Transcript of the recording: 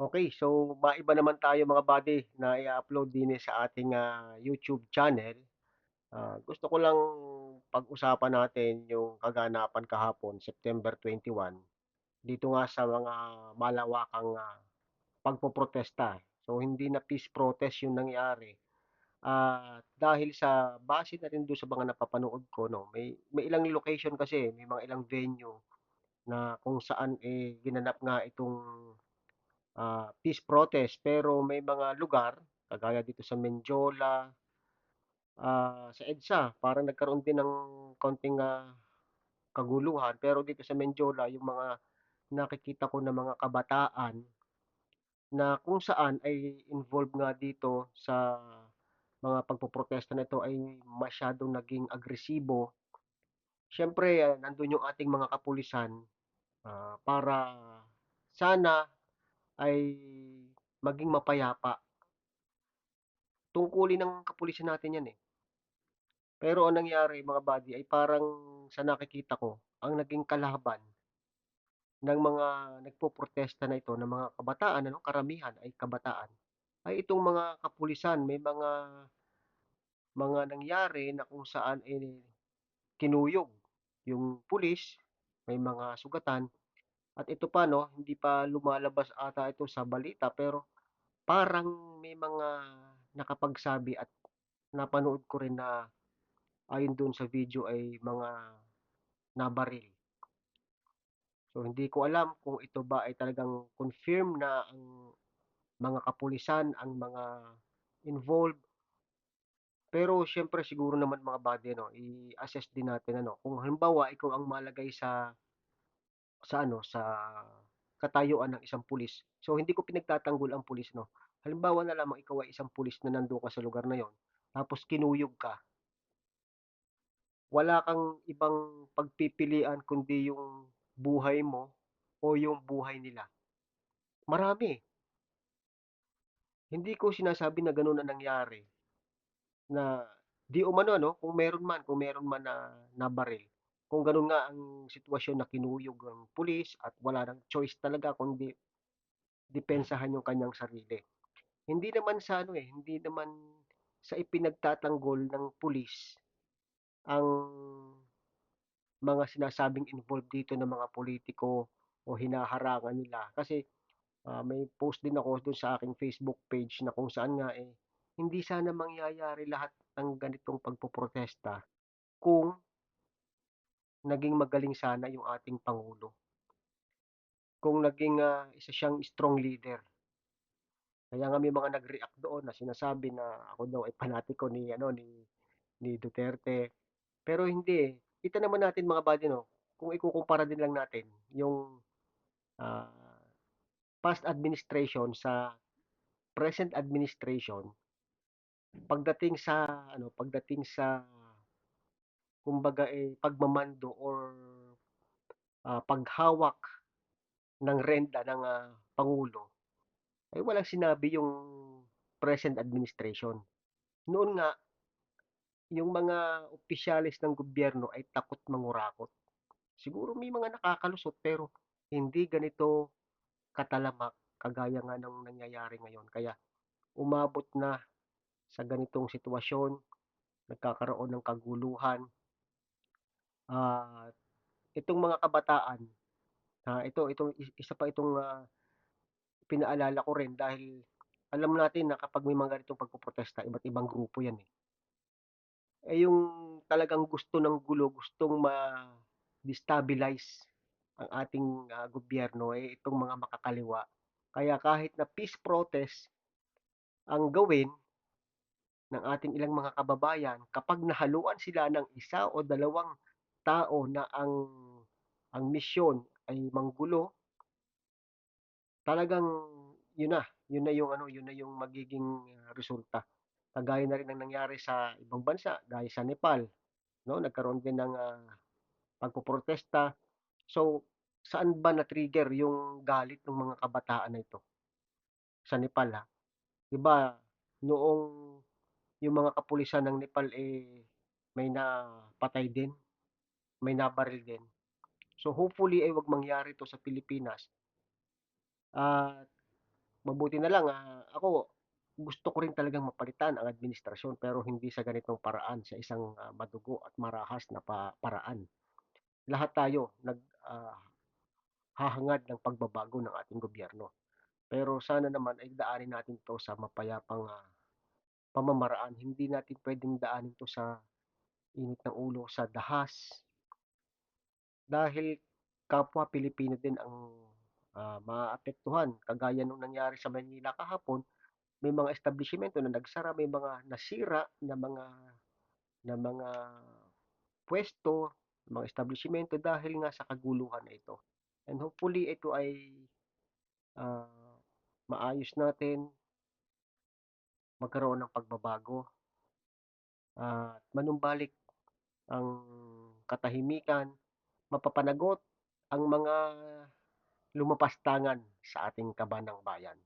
Okay, so maiba naman tayo mga buddy na i-upload din eh sa ating, ah, YouTube channel. Ah, gusto ko lang pag-usapan natin yung kaganapan kahapon, September 21, dito nga sa mga malawakang, ah, pagpoprotesta. So hindi na peace protest yung nangyari. At dahil sa base na rin dun sa mga napapanood ko 'no, may may ilang location kasi, may mga ilang venue na kung saan, eh, ginanap nga itong ah, peace protest. Pero may mga lugar, kagaya dito sa Menjola, ah, sa EDSA, parang nagkaroon din ng konting ah, kaguluhan. Pero dito sa Menjola, yung mga nakikita ko na mga kabataan na kung saan ay involved nga dito sa mga pagpoprotesta na ito ay masyadong naging agresibo. Siyempre, ah, nandun yung ating mga kapulisan ah, para sana ay maging mapayapa. Tungkulin ng kapulisan natin 'yan, eh. Pero ang nangyari mga buddy ay parang sa nakikita ko, ang naging kalaban ng mga nagpoprotesta na ito, ng mga kabataan ano, karamihan ay kabataan, ay itong mga kapulisan. May mga mga nangyari na kung saan, eh, kinuyog yung pulis, may mga sugatan at ito pa 'no, hindi pa lumalabas ata ito sa balita pero parang may mga nakapagsabi at napanood ko rin na ayon dun sa video ay mga nabaril. So hindi ko alam kung ito ba ay talagang confirm na ang mga kapulisan ang mga involved. Pero siyempre siguro naman mga buddy ano, i-assess din natin ano, kung halimbawa ikaw ang malagay sa sa ano, sa katayuan ng isang pulis. So hindi ko pinagtatanggol ang pulis 'no. Halimbawa na lamang ikaw ay isang pulis na nandoon ka sa lugar na yon, tapos kinuyog ka. Wala kang ibang pagpipilian kundi yung buhay mo o yung buhay nila. Marami. Hindi ko sinasabi na gano'n ang nangyari, na di umano ano, kung meron man kung meron man na nabaril. Kung gano'n nga ang sitwasyon na kinuyog ang pulis at wala ng choice talaga kundi depensahan yung kanyang sarili. Hindi naman sa ano, eh, hindi naman sa ipinagtatanggol ng pulis ang mga sinasabing involved dito ng mga politiko o hinaharangan nila. Kasi, ah, may post din ako dun sa aking Facebook page na kung saan nga, eh, hindi sana mangyayari lahat ng ganitong pagpoprotesta kung naging magaling sana yung ating pangulo. Kung naging, ah, isa siyang strong leader. Kaya nga may mga nag-react doon na sinasabi na ako daw ay panatiko ni ano, ni ni Duterte. Pero hindi, eh. Kita naman natin mga buddy 'no, kung ikukumpara din lang natin yung, ah, past administration sa present administration. Pagdating sa ano, pagdating sa kumbaga, eh, pagmamando or, ah, paghawak ng renta ng, ah, pangulo, ay walang sinabi yung present administration. Noon nga, yung mga opisyales ng gobyerno ay takot mangurakot. Siguro may mga nakakalusot pero hindi ganito katalamak kagaya nga ng nangyayari ngayon. Kaya umabot na sa ganitong sitwasyon, nagkakaroon ng kaguluhan. At itong mga kabataan, ah, ito itong isa pa itong, ah, pinaalala ko rin dahil alam natin na kapag may mga ganitong pagpoprotesta iba't ibang grupo 'yan, eh. Eh, yung talagang gusto ng gulo, gustong ma-destabilize ang ating, ah, gobyerno, eh, itong mga makakaliwa. Kaya kahit na peace protest ang gawin ng ating ilang mga kababayan, kapag nahaluan sila ng isa o dalawang tao na ang ang misyon ay manggulo talagang yun na, yun na yung ano, yun na yung magiging ah, resulta. Kagaya na rin ng nangyari sa ibang bansa, gaya sa Nepal, 'no, nagkaroon din ng, ah, pagpoprotesta. So, saan ba na-trigger yung galit ng mga kabataan na ito? Sa Nepal, ah. 'Di ba noong yung mga kapulisan ng Nepal, eh, may napatay din, may nabaril din. So, hopefully ay 'wag mangyari 'to sa Pilipinas. At mabuti na lang, ah, ako gusto ko rin talagang mapalitan ang administrasyon pero hindi sa ganitong paraan, sa isang, ah, madugo at marahas na pa paraan. Lahat tayo nag, ah, hahangad ng pagbabago ng ating gobyerno. Pero sana naman ay daanin natin 'to sa mapayapang, ah, pamamaraan, hindi natin puwedeng daanin 'to sa init ng ulo, sa dahas. Dahil kapwa Pilipino din ang, ah, maaapektuhan kagaya nung nangyari sa Maynila kahapon, may mga establisyemento na nagsara, may mga nasira na mga na mga puwesto, mga establisyemento dahil nga sa kaguluhan na ito. And hopefully ito ay, ah, maayos natin magkaroon ng pagbabago at manumbalik ang katahimikan, mapapanagot ang mga lumapastangan sa ating kaban ng bayan.